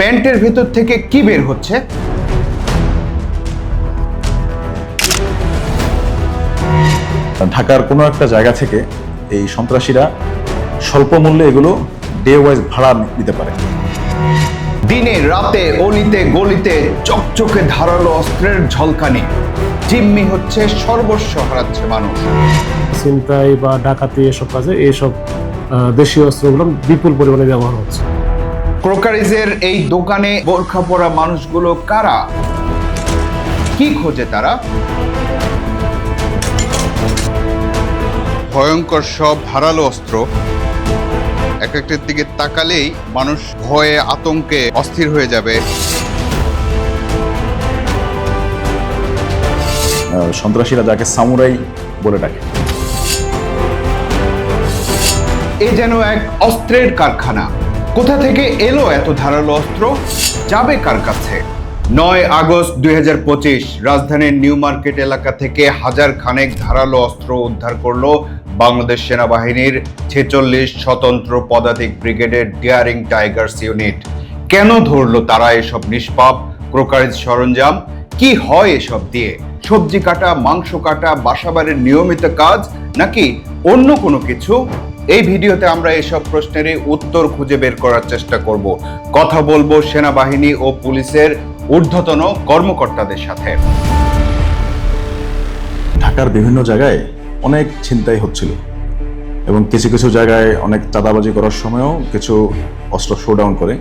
প্যান্টের ভেতর থেকে কি বের হচ্ছে? ঢাকার কোনো একটা জায়গা থেকে এই সন্ত্রাসীরা স্বল্প মূল্যে এগুলো ডে ওয়াইজ ভাড়া নিতে পারে। দিনে রাতে অলিতে গলিতে চকচকে ধারালো অস্ত্রের ঝলকানি। জিম্মি হচ্ছে সর্বস্ব হারাচ্ছে মানুষ। ছিনতাই বা ডাকাতি এসব কাজে এইসব দেশীয় অস্ত্রগুলো বিপুল পরিমাণে ব্যবহার হচ্ছে। ক্রোকারিজের এই দোকানে বোরখা পরা মানুষগুলো কারা? কি খোঁজে তারা? ভয়ঙ্কর সব ধারালো অস্ত্র। এক একটার দিকে তাকালেই মানুষ ভয়ে আতঙ্কে অস্থির হয়ে যাবে। আহ, সন্ত্রাসীরা যাকে সামুরাই বলে ডাকে। এ যেন এক অস্ত্রের কারখানা। কোথা থেকে এলো এত ধারালো অস্ত্র? যাবে কার কাছে? নয় আগস্ট দুই হাজার পঁচিশ, রাজধানীর নিউ মার্কেট এলাকা থেকে হাজার খানেক ধারালো অস্ত্র উদ্ধার করল বাংলাদেশ সেনাবাহিনীর ছেচল্লিশ স্বতন্ত্র পদাতিক ব্রিগেডের ডিয়ারিং টাইগার্স ইউনিট কেন ধরলো তারা এসব নিষ্পাপ ক্রোকারিজ সরঞ্জাম? কি হয় এসব দিয়ে? সবজি কাটা, মাংস কাটা, বাসাবাড়ির নিয়মিত কাজ, নাকি অন্য কোনো কিছু? এই ভিডিওতে আমরা এসব প্রশ্নেরই উত্তর খুঁজে বের করার চেষ্টা করব। কথা বলব সেনাবাহিনী ও পুলিশের ঊর্ধ্বতন কর্মকর্তাদের সাথে। ঢাকার বিভিন্ন জায়গায় অনেক ছিনতাই হচ্ছিল এবং কিছু কিছু জায়গায় অনেক চাঁদাবাজি করার সময়ও কিছু অস্ত্র শোডাউন করে।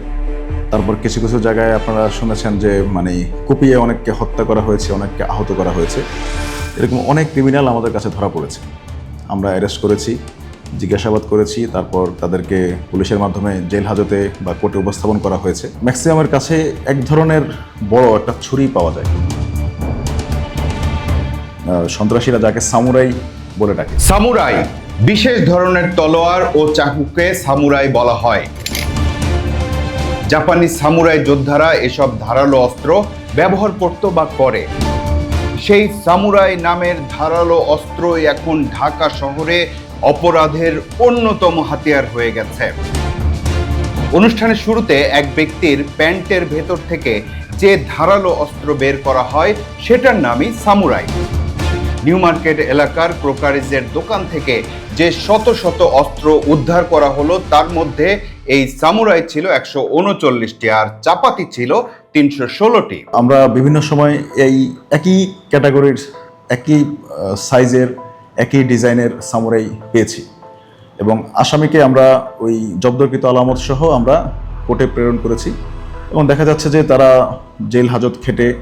তারপর কিছু কিছু জায়গায় আপনারা শুনেছেন যে মানে কুপিয়ে অনেককে হত্যা করা হয়েছে, অনেককে আহত করা হয়েছে। এরকম অনেক ক্রিমিনাল আমাদের কাছে ধরা পড়েছে। আমরা অ্যারেস্ট করেছি। জিজ্ঞাসাবাদ করেছি, তারপর তাদেরকে পুলিশের মাধ্যমে জেল হাজতে বা কোর্টে উপস্থাপন করা হয়েছে। ম্যাক্সিমামের কাছে এক ধরনের বড় একটা ছুরি পাওয়া যায়। সন্ত্রাসীরা যাকে সামুরাই বলে ডাকে। সামুরাই, বিশেষ ধরনের তলোয়ার ও চাকুকে সামুরাই বলা হয়। জাপানি সামুরাই যোদ্ধারা এসব ধারালো অস্ত্র ব্যবহার করত বা করে। সেই সামুরাই নামের ধারালো অস্ত্রই এখন ঢাকা শহরে অপরাধের অন্যতম হাতিয়ার হয়ে গেছে। অনুষ্ঠানের শুরুতে এক ব্যক্তির প্যান্টের ভেতর থেকে যে ধারালো অস্ত্র বের করা হয়, সেটার নামই সামুরাই। নিউ মার্কেট এলাকার ক্রোকারিজের দোকান থেকে যে শত শত অস্ত্র উদ্ধার করা হলো, তার মধ্যে এই সামুরাই ছিল একশো উনচল্লিশটি আর চাপাতি ছিল তিনশো ষোলোটি। আমরা বিভিন্ন সময় এই একই ক্যাটাগরির, একই সাইজের একই ডিজাইনের সামুরাই পেয়েছি। এবং আসামিকে আমরা ওই জব্দকৃত আলামত সহ আমরা কোর্টে প্রেরণ করেছি। এবং দেখা যাচ্ছে যে তারা জেল হাজত খেটে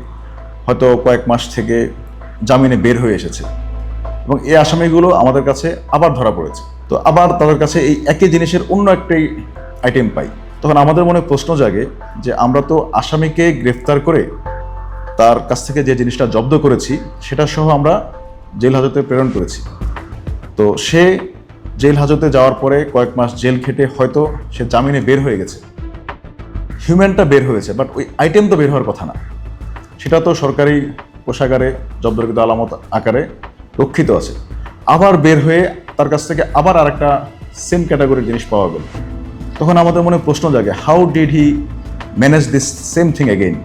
হয়তো কয়েক মাস থেকে জামিনে বের হয়ে এসেছে। এবং এই আসামিগুলো আমাদের কাছে আবার ধরা পড়েছে। তো আবার তাদের কাছে এই একই জিনিসের অন্য একটি আইটেম পাই। তখন আমাদের মনে প্রশ্ন জাগে যে আমরা তো আসামিকে গ্রেফতার করে তার কাছ থেকে যে জিনিসটা জব্দ করেছি, সেটা সহ আমরা জেল হাজতে প্রেরণ করেছি। তো সে জেল হাজতে যাওয়ার পরে কয়েক মাস জেল খেটে হয়তো সে জামিনে বের হয়ে গেছে। হিউম্যানটা বের হয়েছে বাট ওই আইটেম তো বের হওয়ার কথা না। সেটা তো সরকারি কোষাগারে জব্দকৃত আলামত আকারে রক্ষিত আছে। আবার বের হয়ে তার কাছ থেকে আবার আরেকটা সেম ক্যাটাগরির জিনিস পাওয়া গেল। তখন আমাদের মনে প্রশ্ন জাগে how did he manage this same thing again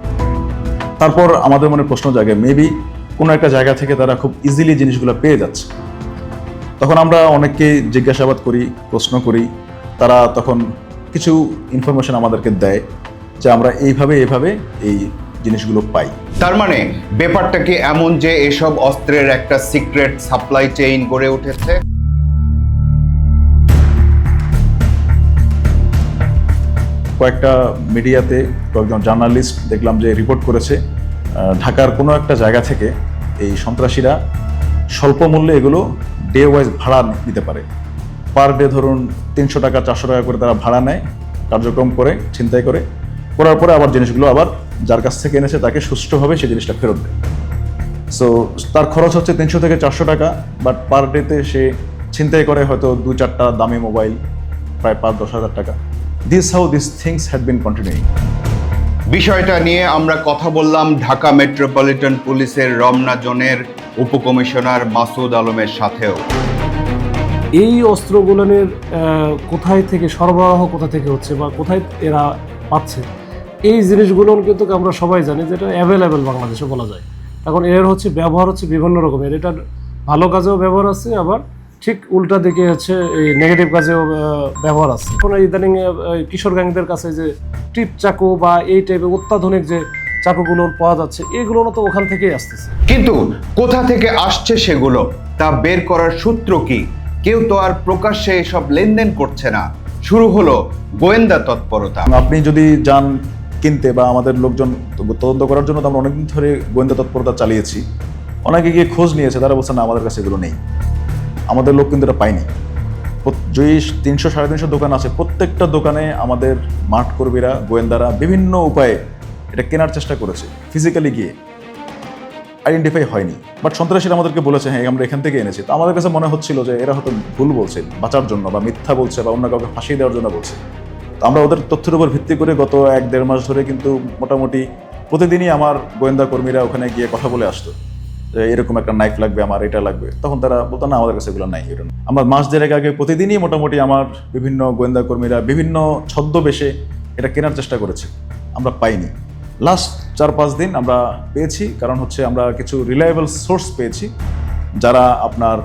তারপর আমাদের মনে প্রশ্ন জাগে মেবি কোনো একটা জায়গা থেকে তারা খুব ইজিলি জিনিসগুলো পেয়ে যাচ্ছে। তখন আমরা অনেককে জিজ্ঞাসাবাদ করি প্রশ্ন করি। তারা তখন কিছু ইনফরমেশন আমাদেরকে দেয় যে আমরা এইভাবে এইভাবে এই জিনিসগুলো পাই। তার মানে ব্যাপারটা কি এমন যে এসব অস্ত্রের একটা সিক্রেট সাপ্লাই চেইন গড়ে উঠেছে? কয়েকটা মিডিয়াতে কয়েকজন জার্নালিস্ট দেখলাম যে রিপোর্ট করেছে ঢাকার কোনো একটা জায়গা থেকে এই সন্ত্রাসীরা স্বল্প মূল্যে এগুলো ডে ওয়াইজ ভাড়া নিতে পারে। পার ডে ধরুন তিনশো টাকা, চারশো টাকা করে তারা ভাড়া নেয়, কার্যক্রম করে, ছিনতাই করে। করার পরে আবার জিনিসগুলো আবার যার কাছ থেকে এনেছে তাকে সুষ্ঠুভাবে সেই জিনিসটা ফেরত দেয়। সো তার খরচ হচ্ছে তিনশো থেকে চারশো টাকা বাট পার ডেতে সে ছিনতাই করে হয়তো দু চারটা দামি মোবাইল, প্রায় পাঁচ দশ হাজার টাকা। This how this things had been continuing বিষয়টা নিয়ে আমরা কথা বললাম ঢাকা মেট্রোপলিটন পুলিশের রমনা জোনের উপকমিশনার মাসুদ আলমের সাথেও। এই অস্ত্রগুলোনের কোথায় থেকে সরবরাহ কোথা থেকে হচ্ছে বা কোথায় এরা পাচ্ছে? এই জিনিসগুলো কিন্তু আমরা সবাই জানি যেটা অ্যাভেলেবেল বাংলাদেশে বলা যায়। এখন এর হচ্ছে ব্যবহার হচ্ছে বিভিন্ন রকমের। এটার ভালো কাজেও ব্যবহার আছে, আবার ঠিক উল্টা দিকে হচ্ছে এই নেগেটিভ কাজেও ব্যবহার আছে। এখন এই ইদানিং কিশোর গ্যাংদের কাছে যে টিপ চাকু বা এই টাইপের অত্যাধুনিক যে চাকুগুলো পাওয়া যাচ্ছে এগুলো তো ওখান থেকেই আসতেছে। কিন্তু কোথা থেকে আসছে সেগুলো তা বের করার সূত্র কি? কেউ তো আর প্রকাশ্যে এসব লেনদেন করছে না। শুরু হলো গোয়েন্দা তৎপরতা। আপনি যদি যান কিনতে বা আমাদের লোকজন তদন্ত করার জন্য তো আমরা অনেকদিন ধরে গোয়েন্দা তৎপরতা চালিয়েছি। অনেকে গিয়ে খোঁজ নিয়েছে তারা বলছে না আমাদের কাছে এগুলো নেই। আমাদের লোক কিন্তু এটা পায়নি। প্রত- যে তিনশো, সাড়ে তিনশো দোকান আছে, প্রত্যেকটা দোকানে আমাদের মাঠ কর্মীরা, গোয়েন্দারা বিভিন্ন উপায়ে এটা কেনার চেষ্টা করেছে ফিজিক্যালি গিয়ে। আইডেন্টিফাই হয়নি। বাট সন্ত্রাসীরা আমাদেরকে বলেছে হ্যাঁ আমরা এখান থেকে এনেছি। তো আমাদের কাছে মনে হচ্ছিল যে এরা হয়তো ভুল বলছে, বাঁচার জন্য বা মিথ্যা বলছে বা অন্য কাউকে ফাঁসিয়ে দেওয়ার জন্য বলছে। তো আমরা ওদের তথ্যের উপর ভিত্তি করে গত এক দেড় মাস ধরে কিন্তু মোটামুটি প্রতিদিনই আমার গোয়েন্দা কর্মীরা ওখানে গিয়ে কথা বলে আসতো। এরকম একটা নাইফ লাগবে, আমার এটা লাগবে। তখন তারা বলতো, না, আমাদের কাছে এগুলো নাই এটা আমার মাস দেড়েক আগে প্রতিদিনই মোটামুটি আমার বিভিন্ন গোয়েন্দা কর্মীরা বিভিন্ন ছদ্মবেশে এটা কেনার চেষ্টা করেছে। আমরা পাইনি। লাস্ট চার পাঁচ দিন আমরা পেয়েছি, কারণ হচ্ছে আমরা কিছু রিলায়েবল সোর্স পেয়েছি, যারা আপনার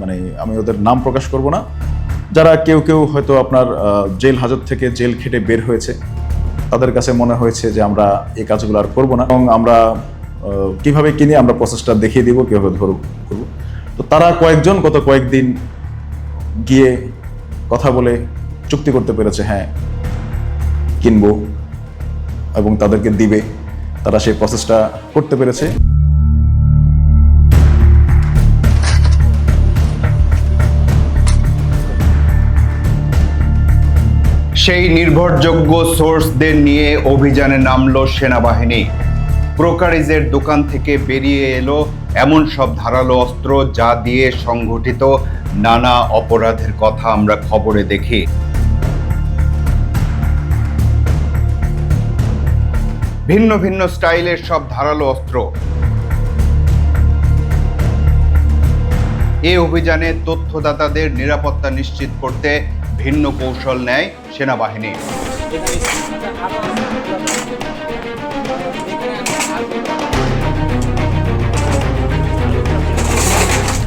মানে আমি ওদের নাম প্রকাশ করব না। যারা কেউ কেউ হয়তো আপনার জেল হাজত থেকে জেল খেটে বের হয়েছে, তাদের কাছে মনে হয়েছে যে আমরা এই কাজগুলো আর করব না। এবং আমরা কীভাবে কিনে আমরা প্রসেসটা দেখিয়ে দিব, কীভাবে ধরব করব। তো তারা কয়েকজন গত কয়েকদিন গিয়ে কথা বলে চুক্তি করতে পেরেছে হ্যাঁ কিনবো এবং তাদেরকে দিবে। তারা সেই প্রসেসটা করতে পেরেছে। সেই নির্ভরযোগ্য সোর্সদের নিয়ে অভিযানে নামলো সেনাবাহিনী। প্রোকারিজের দোকান থেকে বেরিয়ে এলো এমন সব ধারালো অস্ত্র যা দিয়ে সংঘটিত নানা অপরাধের কথা আমরা খবরে দেখি। ভিন্ন ভিন্ন স্টাইলের সব ধারালো অস্ত্র। এই অভিযানে তথ্যদাতাদের নিরাপত্তা নিশ্চিত করতে ভিন্ন কৌশল নেয় সেনাবাহিনী।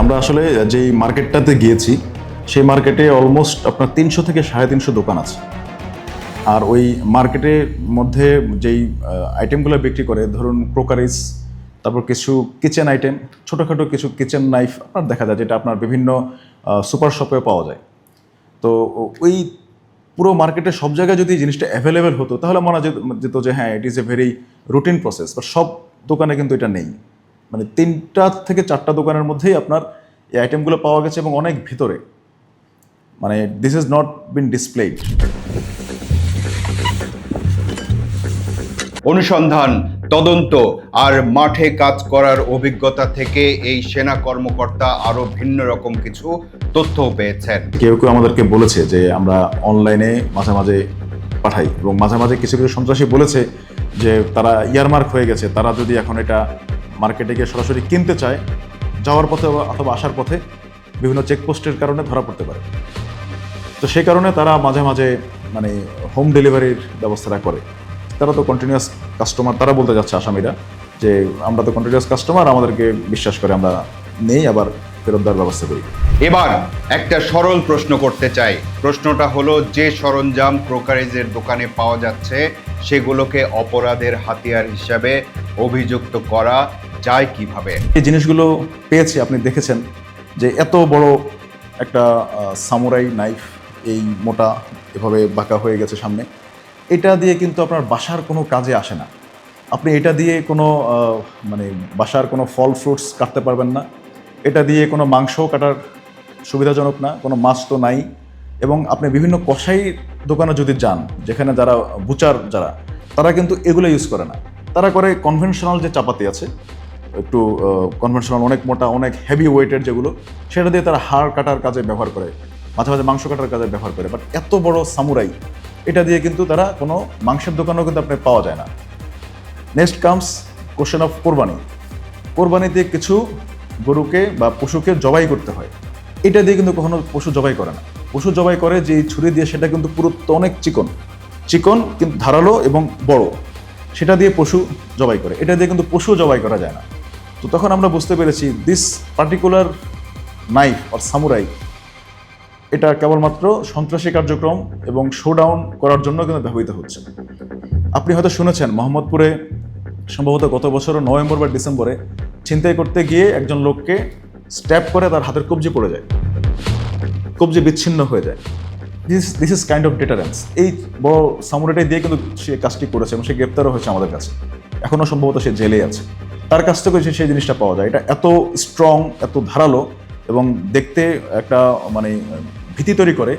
আমরা আসলে যেই মার্কেটটাতে গিয়েছি, সেই মার্কেটে অলমোস্ট আপনার তিনশো থেকে সাড়ে তিনশো দোকান আছে। আর ওই মার্কেটের মধ্যে যেই আইটেমগুলো বিক্রি করে, ধরুন ক্রোকারিজ তারপর কিছু কিচেন আইটেম ছোটোখাটো কিছু কিচেন নাইফ আপনার দেখা যায়, যেটা আপনার বিভিন্ন সুপার শপে পাওয়া যায়। তো ওই পুরো মার্কেটে সব জায়গায় যদি জিনিসটা অ্যাভেলেবেল হতো, তাহলে মনে যেত যে হ্যাঁ it is a very routine process বা সব দোকানে কিন্তু এটা নেই। মানে তিনটা থেকে চারটা দোকানের মধ্যেই আপনার এই আইটেমগুলো পাওয়া গেছে এবং অনেক ভিতরে। মানে this is not been displayed অনুসন্ধান তদন্ত আর মাঠে কাজ করার অভিজ্ঞতা থেকে এই সেনা কর্মকর্তা আরও ভিন্ন রকম কিছু তথ্য পেয়েছেন। কেউ কেউ আমাদেরকে বলেছে যে আমরা অনলাইনে মাঝে মাঝে পাঠাই এবং মাঝে মাঝে কিছু কিছু সন্ত্রাসী বলেছে যে তারা ইয়ারমার্ক হয়ে গেছে, তারা যদি এখন এটা মার্কেটে গিয়ে সরাসরি কিনতে চায়, যাওয়ার পথে অথবা আসার পথে বিভিন্ন চেকপোস্টের কারণে ধরা পড়তে পারে। তো সেই কারণে তারা মাঝে মাঝে মানে হোম ডেলিভারির ব্যবস্থাটা করে। তারা তো কন্টিনিউয়াস কাস্টমার তারা বলতে যাচ্ছে আসামিরা যে আমরা তো কন্টিনিউয়াস কাস্টমার আমাদেরকে বিশ্বাস করে আমরা নেই আবার ফেরত দেওয়ার ব্যবস্থা করি। এবার একটা সরল প্রশ্ন করতে চাই। প্রশ্নটা হলো যে সরঞ্জাম ক্রোকারিজের দোকানে পাওয়া যাচ্ছে সেগুলোকে অপরাধের হাতিয়ার হিসাবে অভিযুক্ত করা যায় কীভাবে? এই জিনিসগুলো পেয়েছি আপনি দেখেছেন যে এত বড় একটা সামুরাই নাইফ এই মোটা এভাবে বাঁকা হয়ে গেছে সামনে। এটা দিয়ে কিন্তু আপনার বাসার কোনো কাজে আসে না। আপনি এটা দিয়ে কোনো মানে বাসার কোনো ফল ফ্রুটস কাটতে পারবেন না। এটা দিয়ে কোনো মাংস কাটার সুবিধাজনক না, কোনো মাছ তো নাই। এবং আপনি বিভিন্ন কষাই দোকানে যদি যান, যেখানে যারা বুচার যারা, তারা কিন্তু এগুলো ইউজ করে না। তারা করে কনভেনশনাল যে চাপাতি আছে, একটু কনভেনশনাল অনেক মোটা, অনেক হেভি ওয়েটের যেগুলো, সেটা দিয়ে তারা হাড় কাটার কাজে ব্যবহার করে, মাঝে মাঝে মাংস কাটার কাজে ব্যবহার করে। বাট এত বড় সামুরাই এটা দিয়ে কিন্তু তারা কোনো মাংসের দোকানেও কিন্তু আপনি পাওয়া যায় না। নেক্সট কামস কোশ্চেন অফ কোরবানি। কোরবানিতে কিছু গরুকে বা পশুকে জবাই করতে হয়। এটা দিয়ে কিন্তু কখনো পশু জবাই করে না। পশু জবাই করে যে ছুরি দিয়ে সেটা কিন্তু পুরো অনেক চিকন। চিকন কিন্তু ধারালো এবং বড়। সেটা দিয়ে পশু জবাই করে। এটা দিয়ে কিন্তু পশু জবাই করা যায় না। তো তখন আমরা বুঝতে পেরেছি this particular knife or samurai এটা কেবলমাত্র সন্ত্রাসী কার্যক্রম এবং শোডাউন করার জন্য কিন্তু ব্যবহৃত হচ্ছে। আপনি হয়তো শুনেছেন, মোহাম্মদপুরে সম্ভবত গত বছর নভেম্বর বা ডিসেম্বরে ছিনতাই করতে গিয়ে একজন লোককে স্ট্যাপ করে তার হাতের কবজি পড়ে যায়। কবজি বিচ্ছিন্ন হয়ে যায়। This this is kind of deterrence এই বড় সামুরাইটাই দিয়ে কিন্তু সে কাজটি করেছে এবং সে গ্রেপ্তারও হয়েছে আমাদের কাছে। এখনও সম্ভবত সে জেলে আছে। তার কাছ থেকে সে- সেই জিনিসটা পাওয়া যায়। এটা এত স্ট্রং এত ধারালো এবং দেখতে একটা মানে ভীতি তৈরি করে,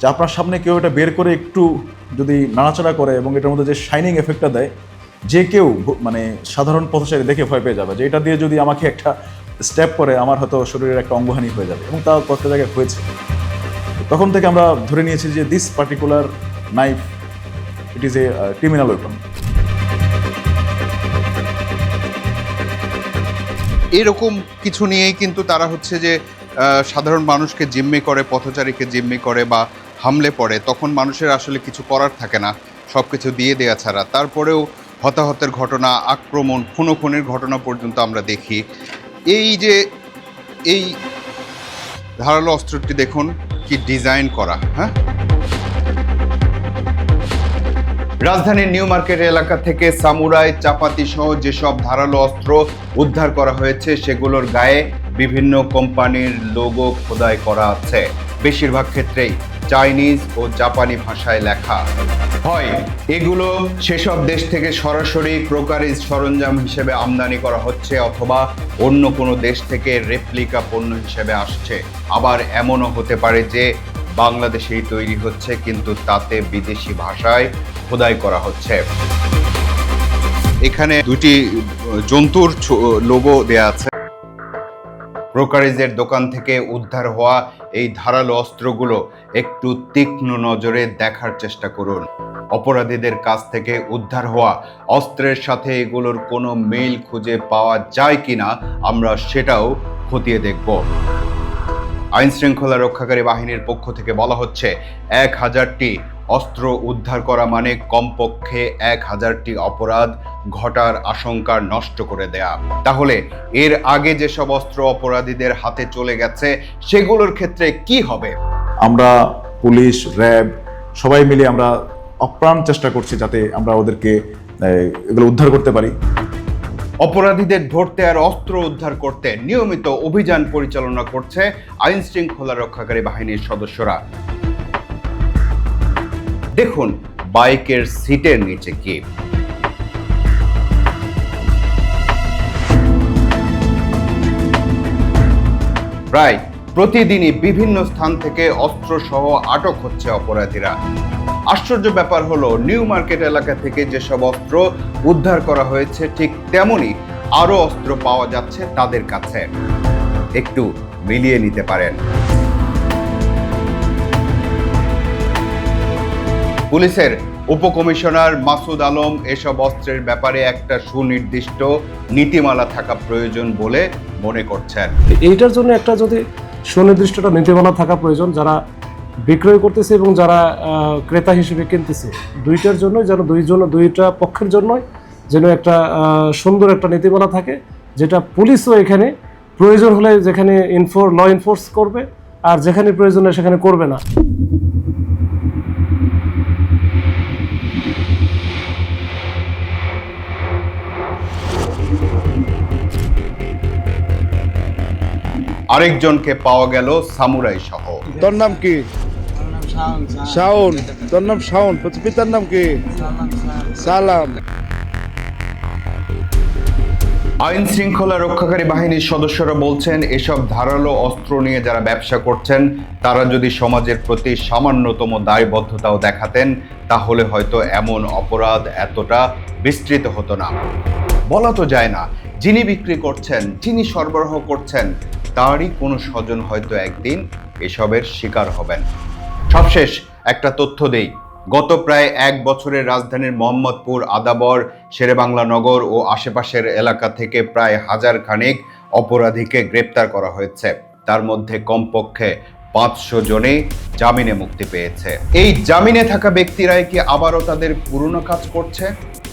যে আপনার সামনে কেউ এটা বের করে একটু যদি নাড়াচাড়া করে এবং এটার মধ্যে যে শাইনিং এফেক্টটা দেয়, যে কেউ মানে সাধারণ পথচারী দেখে ভয় পেয়ে যাবে যে এটা দিয়ে যদি আমাকে একটা স্টেপ করে, আমার হয়তো শরীরের একটা অঙ্গহানি হয়ে যাবে এবং তা কয়েকটা জায়গায় হয়েছে। তখন থেকে আমরা ধরে নিয়েছি যে this particular knife it is a criminal weapon এরকম কিছু নিয়েই কিন্তু তারা হচ্ছে যে সাধারণ মানুষকে জিম্মি করে, পথচারীকে জিম্মি করে বা হামলে পড়ে, তখন মানুষের আসলে কিছু করার থাকে না সব কিছু দিয়ে দেওয়া ছাড়া। তারপরেও হতাহতের ঘটনা, আক্রমণ খুনো খুনের ঘটনা পর্যন্ত আমরা দেখি। এই যে, এই ধারালো অস্ত্রটি দেখুন, কি ডিজাইন করা হ্যাঁ? রাজধানীর নিউ মার্কেট এলাকা থেকে সামুরাই, চাপাতি সহ যেসব ধারালো অস্ত্র উদ্ধার করা হয়েছে, সেগুলোর গায়ে বিভিন্ন কোম্পানির লোগো খোদাই করা আছে। বেশিরভাগ ক্ষেত্রেই চাইনিজ ও জাপানি ভাষায় লেখা। হয়, এগুলো সেসব দেশ থেকে সরাসরি ক্রোকারিজ সরঞ্জাম হিসেবে আমদানি করা হচ্ছে অথবা অন্য কোনো দেশ থেকে রেপ্লিকা পণ্য হিসেবে আসছে। আবার এমনও হতে পারে যে বাংলাদেশেই তৈরি হচ্ছে, কিন্তু তাতে বিদেশি ভাষায় খোদাই করা হচ্ছে। এখানে দুটি জন্তুর লোগো দেয়া আছে। ব্রোকারেজের দোকান থেকে উদ্ধার হওয়া এই ধারালো অস্ত্রগুলো একটু তীক্ষ্ণ নজরে দেখার চেষ্টা করুন। অপরাধীদের কাছ থেকে উদ্ধার হওয়া অস্ত্রের সাথে এগুলোর কোনো মিল খুঁজে পাওয়া যায় কিনা আমরা সেটাও খতিয়ে দেখব। আইন শৃঙ্খলা রক্ষাকারী বাহিনীর পক্ষ থেকে বলা হচ্ছে, এক হাজারটি অস্ত্র উদ্ধার করা মানে কমপক্ষে এক হাজারটি অপরাধ ঘটার আশঙ্কা নষ্ট করে দেয়া। তাহলে এর আগে যেসব অস্ত্র অপরাধীদের হাতে চলে গেছে সেগুলোর ক্ষেত্রে কি হবে? আমরা পুলিশ র্যাব সবাই মিলে আমরা অপ্রাণ চেষ্টা করছি যাতে আমরা ওদেরকে এগুলো উদ্ধার করতে পারি। অপরাধীদের ধরতে আর অস্ত্র উদ্ধার করতে নিয়মিত অভিযান পরিচালনা করছে আইন শৃঙ্খলা রক্ষাকারী বাহিনীর সদস্যরা। দেখুন বাইকের সিটের নিচে কি। প্রায় প্রতিদিনই বিভিন্ন স্থান থেকে অস্ত্র সহ আটক হচ্ছে অপরাধীরা। আশ্চর্য ব্যাপার হলো, নিউ মার্কেট এলাকা থেকে যেসব অস্ত্র উদ্ধার করা হয়েছে, ঠিক তেমনই আরও অস্ত্র পাওয়া যাচ্ছে তাদের কাছে। একটু মিলিয়ে নিতে পারেন। পুলিশের উপকমিশনার মাসুদ আলম এসব অস্ত্রের ব্যাপারে একটা সুনির্দিষ্ট নীতিমালা থাকা প্রয়োজন বলে মনে করছেন। এইটার জন্য একটা যদি সুনির্দিষ্ট একটা নীতিমালা থাকা প্রয়োজন, যারা বিক্রয় করতেছে এবং যারা ক্রেতা হিসেবে কিনতেছে, দুইটার জন্য যেন দুইজন দুইটা পক্ষের জন্যই যেন একটা সুন্দর একটা নীতিমালা থাকে, যেটা পুলিশও এখানে প্রয়োজন হলে যেখানে ইনফোর ল এনফোর্স করবে, আর যেখানে প্রয়োজন হয় সেখানে করবে না। আরেকজনকে পাওয়া গেল সামুরাই সহ। তোর নাম কি? শাওন। তোর নাম শাওন। পিতার নাম কি? সালাম। আইন শৃঙ্খলা রক্ষাকারী বাহিনীর সদস্যরা বলছেন এসব ধারালো অস্ত্র নিয়ে যারা ব্যবসা করছেন তারা যদি সমাজের প্রতি সামান্যতম দায়বদ্ধতাও দেখাতেন তাহলে হয়তো এমন অপরাধ এতটা বিস্তৃত হতো না। বলা তো যায় না যিনি বিক্রি করছেন যিনি সরবরাহ করছেন তারই কোনো স্বজন হয়তো একদিন এসবের শিকার হবেন। সবশেষ একটা তথ্য দেই, গত প্রায় এক বছরের রাজধানীর মোহাম্মদপুর, আদাবর, শেরেবাংলা নগর ও আশেপাশের এলাকা থেকে প্রায় হাজার খানেক অপরাধীকে গ্রেপ্তার করা হয়েছে। তার মধ্যে কমপক্ষে পাঁচশো জনে জামিনে মুক্তি পেয়েছে। এই জামিনে থাকা ব্যক্তিরাই কি আবারও তাদের পুরনো কাজ করছে?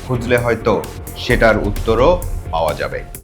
খুঁজলে হয়তো সেটার উত্তরও পাওয়া যাবে।